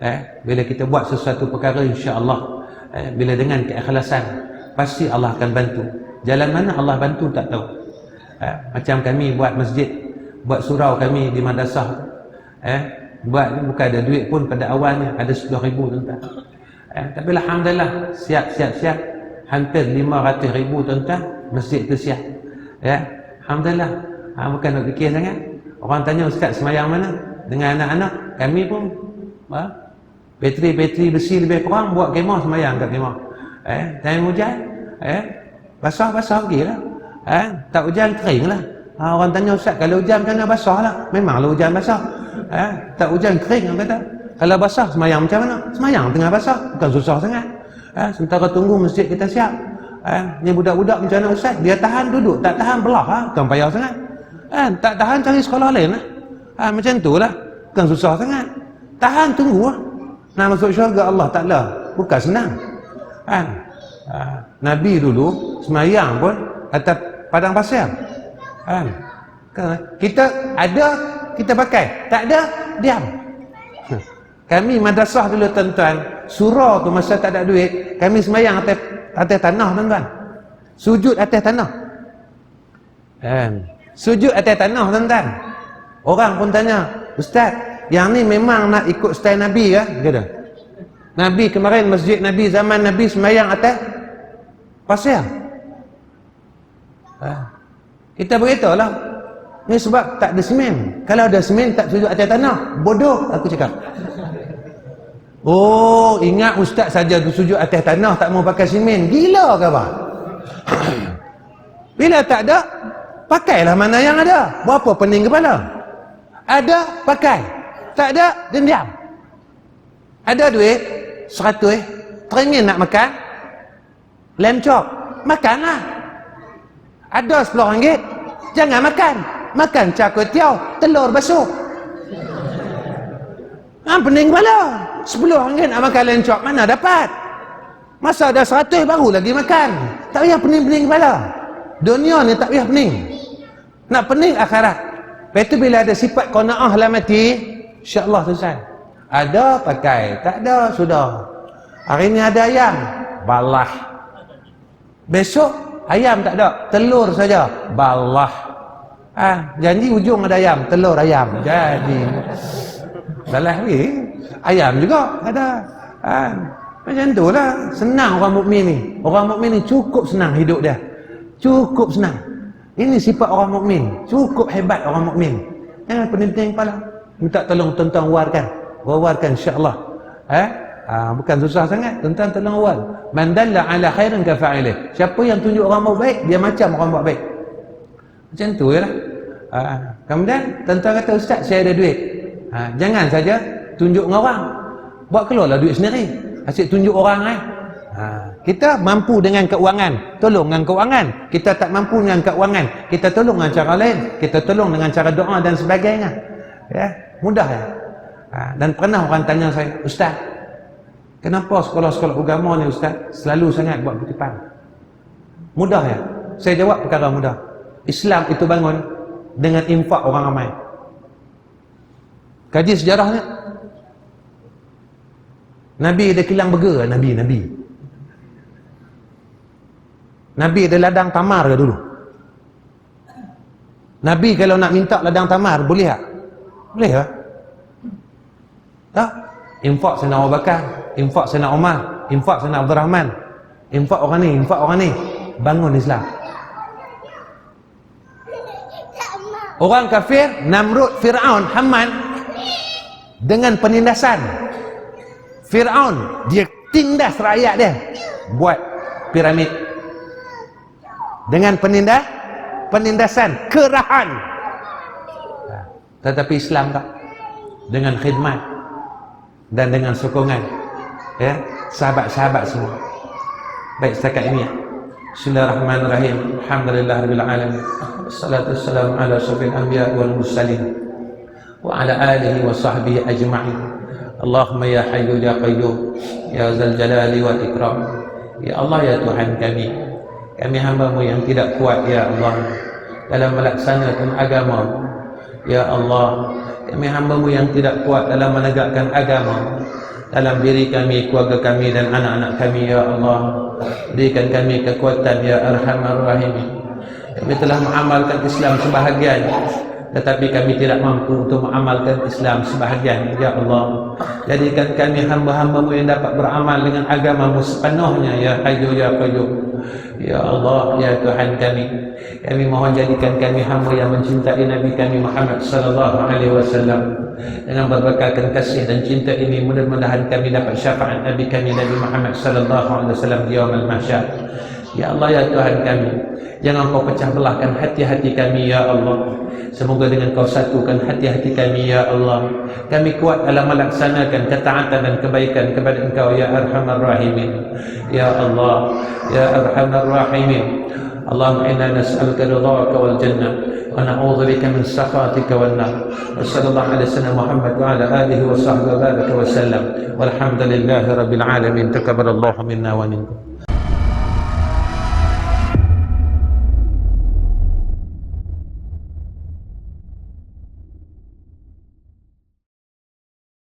eh, bila kita buat sesuatu perkara insya-Allah eh, bila dengan keikhlasan pasti Allah akan bantu. Jalan mana Allah bantu tak tahu. Eh, macam kami buat masjid buat surau kami di madrasah eh, buat ni bukan ada duit pun pada awalnya ada 10 ribu tuan eh, tapi Alhamdulillah siap siap siap. Hampir 500 ribu tuan masjid tu siap. Ya Alhamdulillah. Ha, bukan nak fikir sangat. Orang tanya ustaz semayang mana? Dengan anak-anak kami pun ha, bateri-bateri besi lebih kurang buat kemah semayang kat kemah. Eh time hujan eh basah-basah lah eh tak hujan kering lah. Ha, orang tanya ustaz kalau hujan mana basah lah? Memanglah hujan basah. Eh tak hujan kering orang kata. Kalau basah semayang macam mana? Semayang tengah basah bukan susah sangat. Eh sementara tunggu masjid kita siap. Eh ni budak-budak macam mana ustaz? Dia tahan duduk tak tahan belah ha? bukan payah sangat. Eh tak tahan cari sekolah lain lah. Ha, macam tu lah. Bukan susah sangat. Tahan tunggu lah nak masuk syurga Allah Ta'ala bukan senang. Kan? Ha. Nabi dulu semayang pun atas padang pasir. Kan? Kita ada kita pakai. Tak ada diam. Kami madrasah dulu tuan-tuan. Surah tu masa tak ada duit kami semayang atas, atas tanah tuan-tuan. Sujud atas tanah. Kan? Sujud atas tanah tuan-tuan. Orang pun tanya ustaz yang ni memang nak ikut style Nabi ya kata. Nabi kemarin masjid Nabi zaman Nabi semayang atas pasir. Ha. Kita beritahu lah. Ni sebab tak ada semen. Kalau ada semen tak sujud atas tanah. Bodoh aku cakap. Oh, ingat ustaz saja sujud atas tanah tak mau pakai semen. Gila ke apa? Bila tak ada, pakailah mana yang ada. Berapa pening kepala? Ada, pakai. Tak ada, dia diam. Ada duit, seratus, eh. teringin nak makan, lem chop, makanlah. Ada sepuluh ringgit, jangan makan. Makan cakwe tiaw, telur basuh. Ha, pening kepala. Sepuluh ringgit nak makan lem chop, mana dapat? Masa ada seratus, baru lagi makan. Tak payah pening-pening kepala. Dunia ni tak payah pening. Nak pening akhirat. Lepas tu bila ada sifat kona'ah lah mati, InsyaAllah selesai. Ada pakai, tak ada sudah. Hari ni ada ayam, balah. Besok ayam tak ada, telur saja, balah. Ah, janji ujung ada ayam, telur ayam. Jadi balah ni ayam juga ada. Ah, macam tu lah. Senang orang mukmin ni. Orang mukmin ni cukup senang hidup dia. Cukup senang. Ini sifat orang mukmin. Cukup hebat orang mukmin. Jangan pening-pening kepala minta tolong tuan-tuan warkan warkan insyaAllah. Eh? Ha, bukan susah sangat. Tuan-tuan tolong war man dalla ala khairin ka fa'ilih. Siapa yang tunjuk orang buat baik dia macam orang buat baik. Macam tu je lah. Ha, kemudian tuan-tuan kata ustaz saya ada duit. Ha, jangan saja tunjuk dengan orang. Buat keluarlah duit sendiri. Asyik tunjuk orang eh. Ha, kita mampu dengan keuangan. Tolong dengan keuangan. Kita tak mampu dengan keuangan. Kita tolong dengan cara lain. Kita tolong dengan cara doa dan sebagainya. Ya mudah ya? Ha, dan pernah orang tanya saya ustaz kenapa sekolah-sekolah agama ni ustaz selalu sangat buat kutipan mudah ya? Saya jawab perkara mudah. Islam itu bangun dengan infak orang ramai. Kaji sejarahnya? Nabi ada kilang berger Nabi Nabi. Nabi ada ladang tamar ke dulu? Nabi kalau nak minta ladang tamar boleh tak boleh tak? Tak? Infak sana Abu Bakar, infak sana Umar, infak sana Abdul Rahman, infak orang ni, infak orang ni. Bangun Islam. Orang kafir, Namrud, Fir'aun, Haman dengan penindasan. Fir'aun, dia tindas rakyat dia buat piramid. Dengan penindas, penindasan, kerahan tetapi Islam tak. Dengan khidmat dan dengan sokongan ya. Sahabat-sahabat semua. Baik setakat ini. Bismillahirrahmanirrahim. Alhamdulillahirabbil alamin. Wassalatu wassalamu ala asyrafil anbiya wal mursalin. Wa ala alihi wa sahbihi ajma'in. Allahumma ya hayyu ya qayyum ya zal jalali wal ikram. Ya Allah ya Tuhan kami. Kami hamba-Mu yang tidak kuat ya Allah. Dalam melaksanakan agama Ya Allah Kami hambamu yang tidak kuat dalam menegakkan agama dalam diri kami, keluarga kami dan anak-anak kami ya Allah. Berikan kami kekuatan ya Arhamar Rahimin. Kami telah mengamalkan Islam sebahagian tetapi kami tidak mampu untuk mengamalkan Islam sebahagian ya Allah jadikan kami hamba-hambamu yang dapat beramal dengan agamamu sepenuhnya ya Hayyu ya Qayyum ya Allah ya Tuhan kami kami mohon jadikan kami hamba yang mencintai Nabi kami Muhammad sallallahu alaihi wasallam. Dengan berbekalkan kasih dan cinta ini mudah-mudahan kami dapat syafaat Nabi kami Nabi Muhammad sallallahu alaihi wasallam di yaumul mahsyar ya Allah ya Tuhan kami jangan kau pecah belahkan hati-hati kami ya Allah. Semoga dengan kau satukan hati-hati kami ya Allah. Kami kuat dalam melaksanakan ketaatan dan kebaikan kepada engkau ya Arhamar Rahimin. Ya Allah Ya Arhamar Rahimin. Allahumma inna nas'aluka ridhaka wal jannah wa na'udzu bika min sakhatika wan nar. Sallallahu alaihi wasallam Muhammad wa ala alihi wa sahbihi wa baraka wa sallam. Rabbil